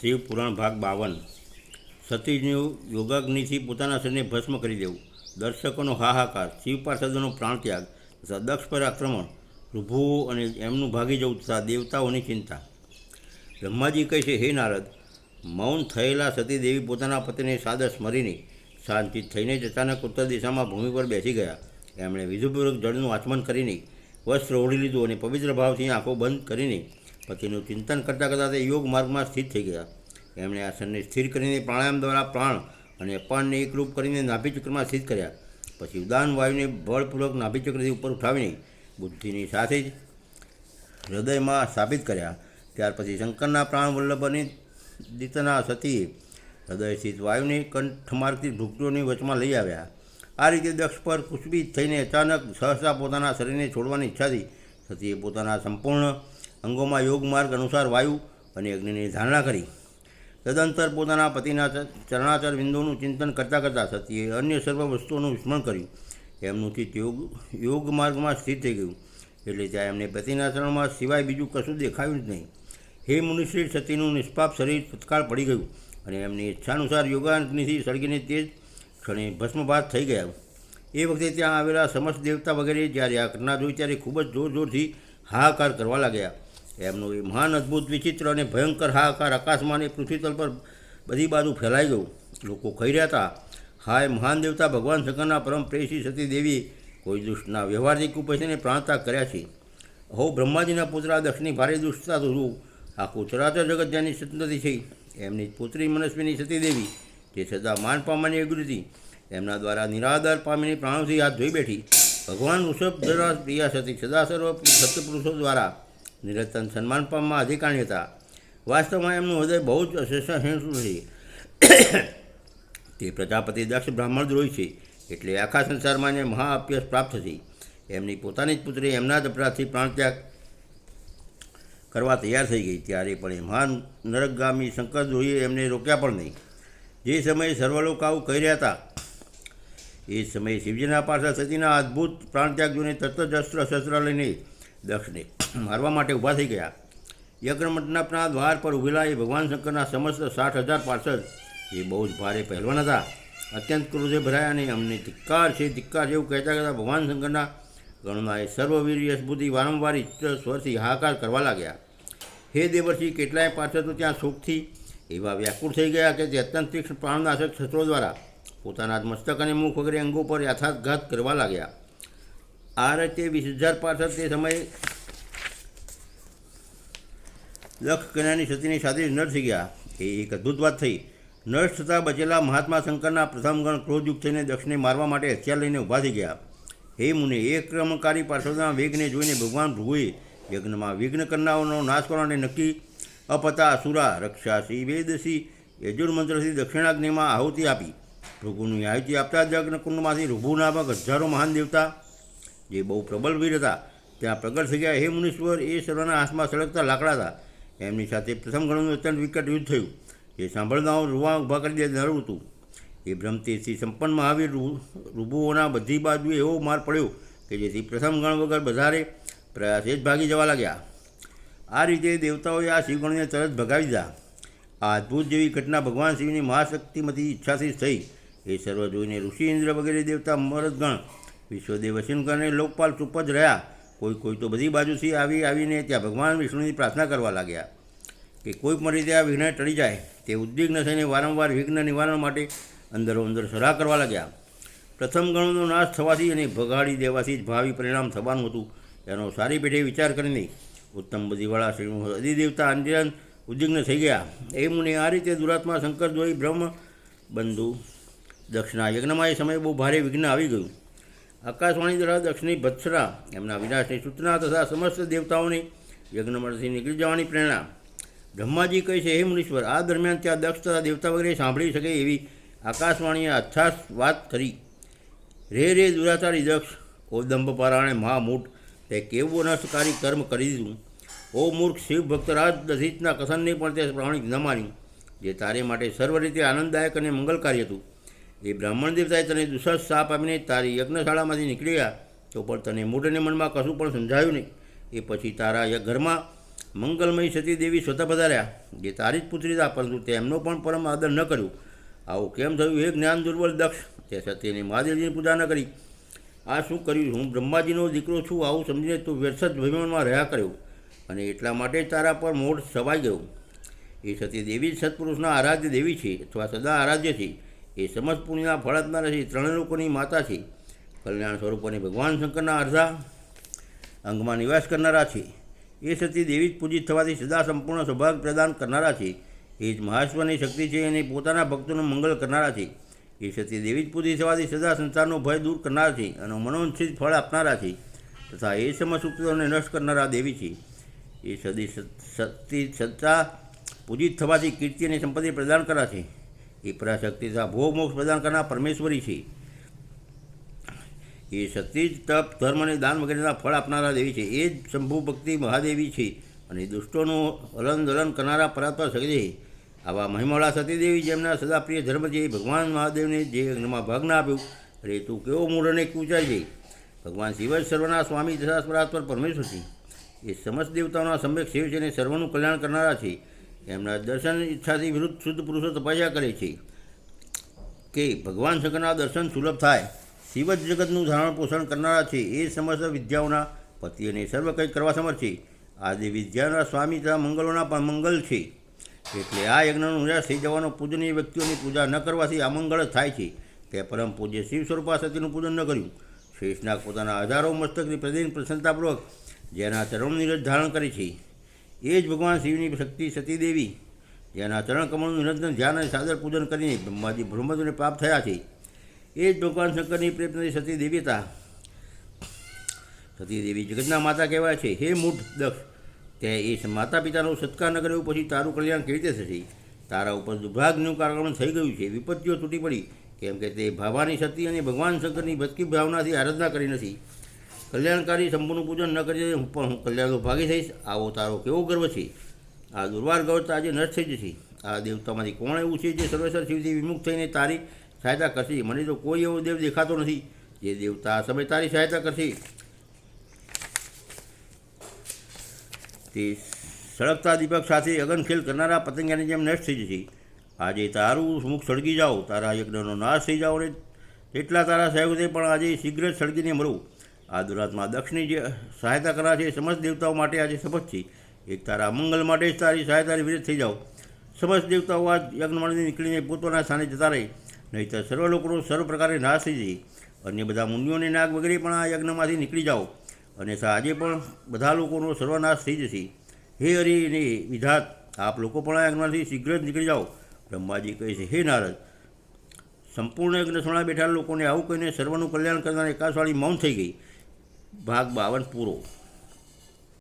શિવ પુરાણ ભાગ બાવન. સતીજનું યોગાગ્નિથી પોતાના શરીરને ભસ્મ કરી દેવું. દર્શકોનો હાહાકાર, શિવ પાર્ષદોનો પ્રાણત્યાગ, તથા દક્ષ પર આક્રમણ ઋભુઓ અને એમનું ભાગી જવું તથા દેવતાઓની ચિંતા. બ્રહ્માજી કહે છે, હે નારદ, મૌન થયેલા સતી દેવી પોતાના પતિને સાદર સ્મરીને શાંતિ થઈને જ અચાનક ઉત્તર દિશામાં ભૂમિ પર બેસી ગયા. એમણે વિધુપૂર્વક જળનું આચમન કરીને વસ્ત્ર ઓઢી લીધું અને પવિત્ર ભાવથી આંખો બંધ કરીને પતિનું ચિંતન કરતાં કરતાં તે યોગ માર્ગમાં સ્થિત થઈ ગયા. એમણે આસનને સ્થિર કરીને પ્રાણાયામ દ્વારા પ્રાણ અને અપાનને એકરૂપ કરીને નાભિચક્રમાં સ્થિત કર્યા. પછી ઉદાન વાયુને બળપૂર્વક નાભિચક્રથી ઉપર ઉઠાવીને બુદ્ધિની સાથે જ હૃદયમાં સ્થાપિત કર્યા. ત્યાર પછી શંકરના પ્રાણ વલ્લભની દીતના સતીએ હૃદય સ્થિત વાયુને કંઠમાર્ગથી ભૂકટોની વચમાં લઈ આવ્યા. આ રીતે દક્ષ પર કુશબી થઈને અચાનક સહસા પોતાના શરીરને છોડવાની ઈચ્છાથી સતીએ પોતાના સંપૂર્ણ અંગોમાં યોગ માર્ગ અનુસાર વાયુ અને અગ્નિની ધારણા કરી. તદંતર પોતાના પતિના ચરણાચર બિંદુનું ચિંતન કરતાં કરતાં સતીએ અન્ય સર્વ વસ્તુઓનું વિસ્મરણ કર્યું. એમનું ચિત્ત યોગ યોગ માર્ગમાં સ્થિર થઈ ગયું. એટલે ત્યાં એમને પતિના ચરણમાં સિવાય બીજું કશું દેખાયું જ નહીં. હે મુનિશ્રી, સતીનું નિષ્પાપ શરીર તત્કાળ પડી ગયું અને એમની ઈચ્છાનુસાર યોગાગ્નિથી સળગીને તે જ ક્ષણે ભસ્મભાત થઈ ગયા. એ વખતે ત્યાં આવેલા સમસ્ત દેવતા વગેરે જ્યારે આ ઘટના જોઈ ત્યારે ખૂબ જ જોર જોરથી હાહાકાર કરવા લાગ્યા. એમનું એ મહાન અદ્ભુત, વિચિત્ર અને ભયંકર હાહાકાર આકાશમાંની પૃથ્વીતલ પર બધી બાજુ ફેલાઈ ગયું. લોકો ખાઈ રહ્યા હતા. હાય, મહાન દેવતા ભગવાન શંકરના પરમ પ્રેસી સતી દેવી કોઈ દુષ્ટના વ્યવહારથી કુપેશીને પ્રાણતા કર્યા છે. હો બ્રહ્માજીના પુત્રા દક્ષની ભારે દુષ્ટતા જોવું આખું ચરાચર જગત જેની સંતતિ છે. એમની પુત્રી મનસ્વીની સતી દેવી, જે સદા માન પામવાની અગ્રતી એમના દ્વારા નિરાધાર પામીની પ્રાણોથી હાથ ધોઈ બેઠી. ભગવાન ઋષભ દ્વારા પ્રિયા સતી સદા સર્વ સપ્તપુરુષો દ્વારા નિરંતર સન્માન પામવા અધિકારી હતા. વાસ્તવમાં એમનું હૃદય બહુ જ અશેષહેણું છે તે પ્રજાપતિ દક્ષ બ્રાહ્મણ દ્રોહી છે. એટલે આખા સંસારમાં એને મહા અભ્યાસ પ્રાપ્ત થઈ એમની પોતાની જ પુત્રી એમના જ અપરાધથી પ્રાણત્યાગ કરવા તૈયાર થઈ ગઈ. ત્યારે પણ એ મહાન નરકગામી શંકર દ્રોહીએ એમને રોક્યા પણ નહીં. જે સમયે સર્વલોક આવું કહી રહ્યા હતા, એ સમયે શિવજીના પાછળ સતીના અદ્ભુત પ્રાણત્યાગ જોઈને તરત જ શસ્ત્ર લઈને દક્ષને મારવા માટે ઊભા થઈ ગયા. યજ્ઞમંડપના દ્વાર પર ઊભેલા એ ભગવાન શંકરના સમસ્ત સાઠ હજાર પાર્ષદ એ બહુ જ ભારે પહેલવાન હતા. અત્યંત ક્રોધે ભરાયા અને અમને ધિક્કાર છે, ધિક્કાર એવું કહેતા કહેતા ભગવાન શંકરના ગણના એ સર્વવિર્યશબુદ્ધિ વારંવાર સ્વરથી હાહાકાર કરવા લાગ્યા. હે દેવર્ષિ, કેટલાય પાર્ષદો ત્યાં શોકથી એવા વ્યાકુળ થઈ ગયા કે તે અત્યંત તીક્ષ્ણ પ્રાણનાશક શસ્ત્રો દ્વારા પોતાના મસ્તક અને મુખ વગેરે અંગો પર યાથાઘાત કરવા લાગ્યા. આ રીતે વીસ હજાર પાર્ષદ તે સમયે લક્ષ કન્યાની સતીની સાથે નર થઈ ગયા. એ એક અદ્ભુત વાત થઈ. નષ્ટ થતાં બચેલા મહાત્મા શંકરના પ્રથમ ગણ ક્રોધયુક્ત થઈને દક્ષને મારવા માટે હથિયાર લઈને ઊભા થઈ ગયા. હે મુનિ, એ ક્રમકારી પાર્ષદોના વેગને જોઈને ભગવાન ભૃગુએ યજ્ઞમાં વિઘ્ન કરનારનો નાશ કરવાને નક્કી અપતા અસુરા, રક્ષાસી, વેદસી યજુર્મંત્રથી દક્ષિણાગ્નિમાં આહુતિ આપી. ભૃગુની આહુતિ આપતા જ યજ્ઞકુંડમાંથી ઋભુ નામક હજારો મહાન દેવતા, જે બહુ પ્રબલ વીર હતા, ત્યાં પ્રગટ થઈ ગયા. હે મુનીશ્વર, એ સર્વના હાથમાં સળગતા લાકડા હતા. એમની સાથે પ્રથમ ગણનું અત્યંત વિકટ યુદ્ધ થયું. એ સાંભળનાઓ રૂવા ઊભા કરી દે નરું હતું. એ ભ્રમતીથી સંપન્ન મહાવીર રૂબુઓના બધી બાજુએ એવો માર પડ્યો કે જેથી પ્રથમ ગણ વગર બધારે પ્રયાસે જ ભાગી જવા લાગ્યા. આ રીતે દેવતાઓએ આ શિવગણને તરત ભગાવી દીધા. આ અદ્ભુત જેવી ઘટના ભગવાન શિવની મહાશક્તિમાંથી ઈચ્છાથી જ થઈ. એ સર્વ જોઈને ઋષિ ઇન્દ્ર વગેરે દેવતા મરદગણ વિશ્વદેવ વસિનગણ લોકપાલ ચૂપ જ રહ્યા. કોઈ કોઈ તો બધી બાજુથી આવી આવીને ત્યાં ભગવાન વિષ્ણુની પ્રાર્થના કરવા લાગ્યા કે કોઈ પણ રીતે આ વિઘ્ન ટળી જાય તે ઉદ્વિગ્ન થઈને વારંવાર વિઘ્ન નિવારણ માટે અંદરો અંદર સલાહ કરવા લાગ્યા. પ્રથમ ગણનો નાશ થવાથી અને ભગાડી દેવાથી જ ભાવિ પરિણામ થવાનું હતું. એનો સારી પેઢે વિચાર કરીને ઉત્તમ બુદ્ધિવાળા શ્રી અધિદેવતા અંજન ઉદ્વિગ્ન થઈ ગયા. એ મુને આ રીતે દુરાત્મા શંકર જોઈ બ્રહ્મ બંધુ દક્ષના યજ્ઞમાં એ સમયે બહુ ભારે વિઘ્ન આવી ગયું. આકાશવાણી દ્વારા દક્ષની ભત્સરા, એમના વિનાશની સૂચના તથા સમસ્ત દેવતાઓની યજ્ઞમળથી નીકળી જવાની પ્રેરણા. બ્રહ્માજી કહે છે, હે મુનીશ્વર, આ દરમિયાન ત્યાં દક્ષ તથા દેવતા વગેરે સાંભળી શકે એવી આકાશવાણીએ અથાસ વાત કરી. રે રે, દુરાચારી દક્ષ, ઓ દંભપારાણે મહામૂઠ તે કેવું નષ્ટકારી કર્મ કરી દીધું. ઓ મૂર્ખ, શિવ ભક્તરાજ દસિતના કથનને પણ તે પ્રાણિક ન માન્યું જે તારે માટે સર્વ રીતે આનંદદાયક અને મંગલકારી હતું. એ બ્રાહ્મણ દેવતાએ તને દુસર સાપ આપીને તારી યજ્ઞશાળામાંથી નીકળ્યા, તો પણ તને મૂઢને મનમાં કશું પણ સમજાયું નહીં. એ પછી તારા ઘરમાં મંગલમય સતી દેવી સ્વતઃ પધાર્યા. જે તારી જ પુત્રી હતા પરંતુ તેમનો પણ પરમ આદર ન કર્યું. આવું કેમ થયું એ જ્ઞાન દુર્બળ દક્ષ, તે સતીની મહાદેવજીની પૂજા ન કરી. આ શું કર્યું? હું બ્રહ્માજીનો દીકરો છું, આવું સમજીને તું વ્યર્થ જ રહ્યા કર્યો. અને એટલા માટે તારા પર મોઢ સવાઈ ગયો. એ સતી દેવી સત્પુરુષના આરાધ્ય દેવી છે, અથવા સદા આરાધ્ય છે. એ સમજ પૂર્ણિમા ફળ આપનારા છે ત્રણ લોકોની માતા છે. કલ્યાણ સ્વરૂપોની ભગવાન શંકરના અર્ધા, અંગમાં નિવાસ કરનારા છે. એ સતી દેવી જ પૂજિત થવાથી સદા સંપૂર્ણ સૌભાગ્ય પ્રદાન કરનારા છે. એ જ મહાશ્વરની શક્તિ છે અને પોતાના ભક્તોનું મંગળ કરનારા છે. એ સતી દેવી જ પૂજિત થવાથી સદા સંસારનો ભય દૂર કરનાર છે અને મનોન્સિત ફળ આપનારા છે તથા એ સમસુપ્તોને નષ્ટ કરનારા દેવી છે. એ સદી સતી સત્તા પૂજિત થવાથી કીર્તિ અને સંપત્તિ પ્રદાન કરા એ પરાશક્તિ તથા ભોગ મોક્ષ પ્રદાન કરનાર પરમેશ્વરી છે. એ શક્તિ જ તપ, ધર્મ અને દાન વગેરેના ફળ આપનારા દેવી છે. એ જ શંભુ ભક્તિ મહાદેવી છે. અને દુષ્ટોનું હલન દલન કરનારા પરાત્પર શક્તિ છે. આવા મહિમાળા સતીદેવી જેમના સદાપ્રિય ધર્મ છે ભગવાન મહાદેવને જે યજ્ઞમાં ભાગ ના આપ્યું, અરે તું કેવો મૂળ અને કૂંચાઈ જઈ ભગવાન શિવ જ સર્વના સ્વામી તથા પરાત્પર પરમેશ્વર છે. એ સમસ્ત દેવતાઓના સમ્યક શિવ છે અને સર્વનું કલ્યાણ કરનારા છે. એમના દર્શન ઈચ્છાથી વિરુદ્ધ શુદ્ધ પુરુષો તપસ્યા કરે છે કે ભગવાન શંકરના દર્શન સુલભ થાય. શિવ જ જગતનું ધારણ પોષણ કરનારા છે. એ સમસ્ત વિદ્યાઓના પતિ અને સર્વ કંઈક કરવા સમર્થ છે. આજે વિદ્યાના સ્વામી તથા મંગલોના પણ મંગલ છે. એટલે આ યજ્ઞનો નિરાશ થઈ જવાનો પૂજનીય વ્યક્તિઓની પૂજા ન કરવાથી અમંગળ જ થાય છે. તે પરમ પૂજ્ય શિવ સ્વરૂપા સતીનું પૂજન ન કર્યું. શેષનાગ પોતાના હજારો મસ્તકની પ્રતિદિન પ્રસન્નતાપૂર્વક જેના ચરણ નિરજ ધારણ કરે છે. એ જ ભગવાન શિવની શક્તિ સતીદેવી. જેના ચરણ કમળનું નિરંતર ધ્યાન અને સાદર પૂજન કરીને બ્રહ્માજી બ્રહ્મદને પ્રાપ્ત થયા છે. એ જ ભગવાન શંકરની પ્રેમની સતીદેવી હતા. સતીદેવી જગતના માતા કહેવાય છે, હે મૂઢ દક્ષ, તે એ માતા પિતાનો સત્કાર ન કર્યો પછી તારું કલ્યાણ કેવી રીતે થશે? તારા ઉપર દુર્ભાગ્યનું કારણ થઈ ગયું છે, વિપત્તિઓ તૂટી પડી. કેમ કે તે ભાવાની સતી અને ભગવાન શંકરની ભક્તિ ભાવનાથી આરાધના કરી નથી. કલ્યાણકારી સંપૂર્ણ પૂજન ન કરી હું પણ હું કલ્યાણનો ભાગી થઈશ. આવો તારો કેવો ગર્વ છે? આ દુર્વાર ગર્વ આજે નષ્ટ થઈ જશે. આ દેવતામાંથી કોણ એવું છે જે સર્વેશ્વર શિવથી વિમુખ થઈને તારી સહાયતા કરશે? મને તો કોઈ એવો દેવ દેખાતો નથી જે દેવતા સમય તારી સહાયતા કરશે. તે સળગતા દીપક સાથે અગનખેલ કરનારા પતંગિયાની જેમ નષ્ટ થઈ જશે. આજે તારું મુખ સળગી જાઓ. તારા યજ્ઞનો નાશ થઈ જાઓ ને. તેટલા તારા સહયોગથી પણ આજે શીઘ્ર સળગીને મરો. આ દુરાત્મા દક્ષની જે સહાયતા કરા છે એ સમસ્ત દેવતાઓ માટે આજે શપથ છે. એક તારા મંગલ માટે જ તારી સહાયતાની વિરુદ્ધ થઈ જાઓ. સમસ્ત દેવતાઓ આ યજ્ઞમાંથી નીકળીને પોતાના સ્થાને જતા રહે. નહીંતર સર્વ લોકોનો સર્વ પ્રકારે નાશ થઈ જાય. અન્ય બધા મુનિઓને નાગ વગેરે પણ આ યજ્ઞમાંથી નીકળી જાઓ. અને આજે પણ બધા લોકોનો સર્વનાશ થઈ જશે. હે હરિ ને વિધાત, આપ લોકો પણ આ યજ્ઞમાંથી શીઘ્ર જ નીકળી જાઓ. બ્રહ્માજી કહે છે, હે નારદ, સંપૂર્ણ યજ્ઞ બેઠા લોકોને આવું કહીને સર્વનું કલ્યાણ કરનાર એકાશવાળી મૌન થઈ ગઈ. ભાગ બાવન પૂરો.